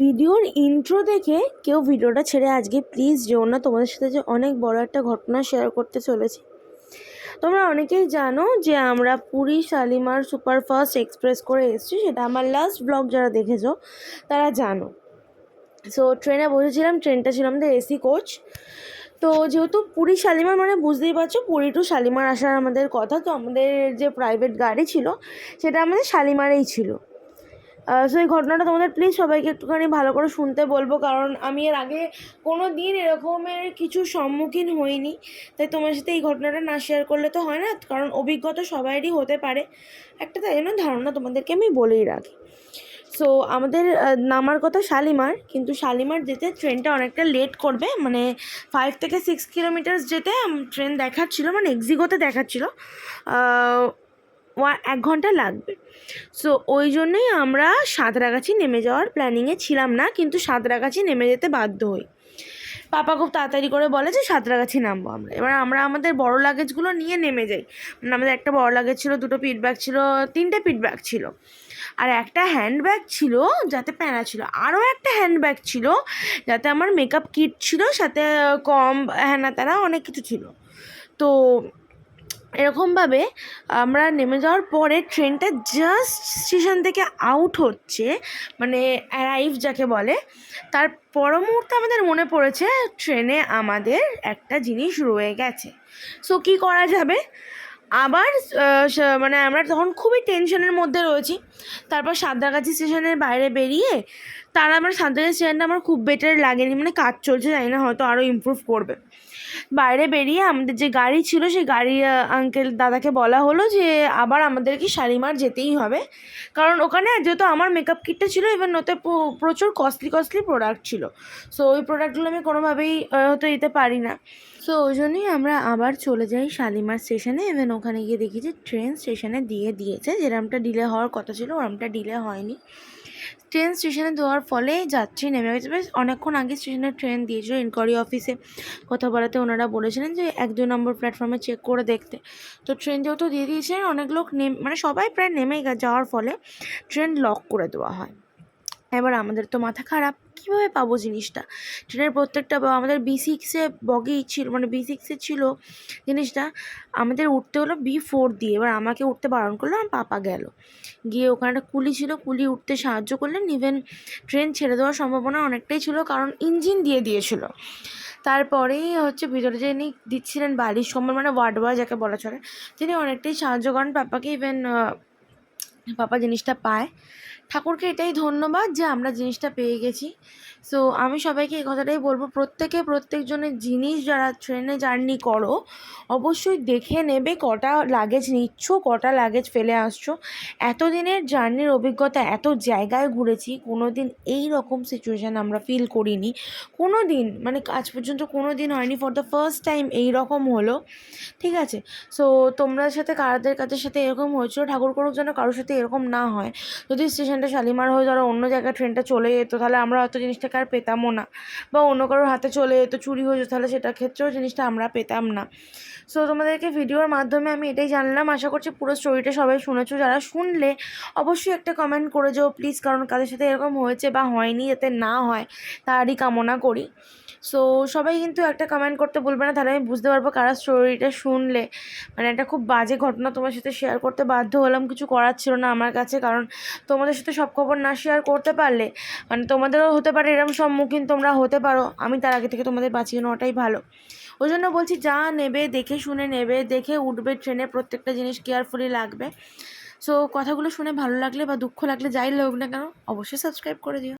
ভিডিওর ইন্ট্রো দেখে কেউ ভিডিওটা ছেড়ে আজকে প্লিজ যেও না। তোমাদের সাথে যে অনেক বড় একটা ঘটনা শেয়ার করতে চলেছি। তোমরা অনেকেই জানো যে আমরা পুরী শালিমার সুপারফাস্ট এক্সপ্রেস করে এসেছি, সেটা আমার লাস্ট ব্লগ যারা দেখেছ, তারা জানো। সো ট্রেনে বসেছিলাম ট্রেনটা ছিল আমাদের এসি কোচ তো যেহেতু পুরী শালিমার মানে বুঝতেই পারছ, পুরী টু শালিমার আসার আমাদের কথা, তো আমাদের যে প্রাইভেট গাড়ি ছিল, সেটা আমাদের শালিমারেই ছিল। সো এই ঘটনাটা তোমাদের প্লিজ সবাইকে একটুখানি ভালো করে শুনতে বলব, কারণ আমি এর আগে কোনো দিন এরকমের কিছু সম্মুখীন হইনি। তাই তোমার সাথে এই ঘটনাটা না শেয়ার করলে তো হয় না, কারণ অভিজ্ঞতা সবাইরই হতে পারে। একটা তাই জন্য ধারণা তোমাদেরকে আমি বলেই রাখি। সো আমাদের নামার কথা শালিমার, কিন্তু শালিমার যেতে ট্রেনটা অনেকটা লেট করবে মানে ফাইভ থেকে সিক্স কিলোমিটার্স যেতে ট্রেন দেখাচ্ছিলো মানে এক্সিগোতে দেখাচ্ছিলো। এক ঘণ্টা লাগবে। সো ওই জন্যই আমরা সাঁতরাগাছি নেমে যাওয়ার প্ল্যানিংয়ে ছিলাম না, কিন্তু সাঁতরাগাছি নেমে যেতে বাধ্য হই। পাপা খুব তাড়াতাড়ি করে বলে যে সাঁতরাগাছি নামবো আমরা। এবার আমরা আমাদের বড় লাগেজগুলো নিয়ে নেমে যাই। মানে আমাদের একটা বড় লাগেজ ছিল, দুটো পিট ব্যাগ ছিল, তিনটে পিট ব্যাগ ছিল। আর একটা হ্যান্ডব্যাগ ছিল, যাতে প্যানা ছিল। আরও একটা হ্যান্ডব্যাগ ছিল, যাতে আমার মেকআপ কিট ছিল, সাথে কম হ্যানা তারা অনেক কিছু ছিল। তো এরকমভাবে আমরা নেমে যাওয়ার পরে ট্রেনটা জাস্ট স্টেশন থেকে আউট হচ্ছে মানে অ্যারাইভ যাকে বলে। তার পর মুহূর্তে আমাদের মনে পড়েছে ট্রেনে আমাদের একটা জিনিস রয়ে গেছে। সো কি করা যাবে? আবার মানে আমরা তখন খুবই টেনশনের মধ্যে রয়েছি। তারপর সাঁতরাগাছি স্টেশনের বাইরে বেরিয়ে, তারা আমার সাঁতরাগাছি স্টেশনটা আমার খুব বেটার লাগেনি। মানে কাজ চলছে, জানি না হয়তো আরও ইমপ্রুভ করবে। বাইরে বেরিয়ে আমাদের যে গাড়ি ছিল, সেই গাড়ি আঙ্কেল দাদাকে বলা হলো যে আবার আমাদেরকে শালিমার যেতেই হবে। কারণ ওখানে যেহেতু আমার মেকআপ কিটটা ছিল ইভেন ওতে প্র- প্রচুর কস্টলি কস্টলি প্রোডাক্ট ছিল। সো ওই প্রোডাক্টগুলো আমি কোনোভাবেই হয়তো দিতে পারি না। সো ওই জন্যই আমরা আবার চলে যাই শালিমার স্টেশনে ইভেন ওখানে গিয়ে দেখি যে ট্রেন স্টেশনে দিয়ে দিয়েছে। যেরকমটা ডিলে হওয়ার কথা ছিল, ওরমটা ডিলে হয়নি। ট্রেন স্টেশনে দেওয়ার ফলে যাত্রী নেমে গেছে। বেশ অনেকক্ষণ আগে স্টেশনে ট্রেন দিয়েছিল ইনকোয়ারি অফিসে কথা বলাতে ওনারা বলেছিলেন যে এক দুই নম্বর প্ল্যাটফর্মে চেক করে দেখতে। তো ট্রেন যেহেতু দিয়ে দিয়েছিলেন অনেক লোক নেম মানে সবাই প্রায় নেমে যাওয়ার ফলে ট্রেন লক করে দেওয়া হয়। এবার আমাদের তো মাথা খারাপ, কীভাবে পাবো জিনিসটা? ট্রেনের প্রত্যেকটা আমাদের বি সিক্সে বগি ছিল মানে বি সিক্সে ছিল জিনিসটা, আমাদের উঠতে হলো বি ফোর দিয়ে, এবার আমাকে উঠতে বারণ করল, আমার পাপা গেল। গিয়ে ওখানে একটা কুলি ছিল, কুলি উঠতে সাহায্য করলেন ইভেন ট্রেন ছেড়ে দেওয়ার সম্ভাবনা অনেকটাই ছিল, কারণ ইঞ্জিন দিয়ে দিয়েছিল। তারপরেই হচ্ছে ভিতরে যিনি দিচ্ছিলেন বাড়ির সম্মান মানে ওয়ার্ড বয় যাকে বলা চলে, তিনি অনেকটাই সাহায্য করেন পাপাকে ইভেন পাপা জিনিসটা পায়। ঠাকুরকে এটাই ধন্যবাদ যে আমরা জিনিসটা পেয়ে গেছি। সো আমি সবাইকে এই কথাটাই বলব, প্রত্যেকে প্রত্যেকজনের জিনিস যারা ট্রেনে জার্নি করো, অবশ্যই দেখে নেবে কটা লাগেজ নিচ্ছ, কটা লাগেজ ফেলে আসছো। এতদিনের জার্নির অভিজ্ঞতা, এত জায়গায় ঘুরেছি কোনো দিন এই রকম সিচুয়েশান আমরা ফিল করিনি। কোনো দিন মানে আজ পর্যন্ত কোনো দিন হয়নি ফর দ্য ফার্স্ট টাইম এই রকম হলো। ঠিক আছে? সো তোমরা সাথে কারাদের কাছের সাথে এরকম হয়েছিল, ঠাকুর করুক যেন কারোর সাথে এরকম না হয়। যদি স্টেশনটা শালিমার হয়ে ধরো অন্য জায়গায় ট্রেনটা চলে যেত, তাহলে আমরা হয়তো জিনিসটাকে আর পেতামও না। বা অন্য কারোর হাতে চলে যেত, চুরি হয়ে যেত, তাহলে সেটার ক্ষেত্রেও জিনিসটা আমরা পেতাম না। সো তোমাদেরকে ভিডিওর মাধ্যমে আমি এটাই জানলাম। আশা করছি পুরো স্টোরিটা সবাই শুনেছো। যারা শুনলে অবশ্যই একটা কমেন্ট করে যাও প্লিজ কারণ কাদের সাথে এরকম হয়েছে বা হয়নি যাতে না হয়, তারই কামনা করি। সো সবাই কিন্তু একটা কমেন্ট করতে বলবে না, তাহলে আমি বুঝতে পারব কারা স্টোরিটা শুনলে। মানে একটা খুব বাজে ঘটনা তোমার সাথে শেয়ার করতে বাধ্য হলাম, কিছু করার ছিল না। আমার কাছে, কারণ তোমাদের সাথে সব খবর না শেয়ার করতে পারলে মানে তোমাদেরও হতে পারে এরকম সম্মুখীন তোমরা হতে পারো। আমি তার আগে থেকে তোমাদের বাঁচিয়ে নেওয়াটাই ভালো। ওই জন্য বলছি, যা নেবে, দেখে শুনে নেবে, দেখে উঠবে ট্রেনে প্রত্যেকটা জিনিস কেয়ারফুলি লাগবে। সো কথাগুলো শুনে ভালো লাগলে বা দুঃখ লাগলে যাই হোক না কেন, অবশ্যই সাবস্ক্রাইব করে দিও।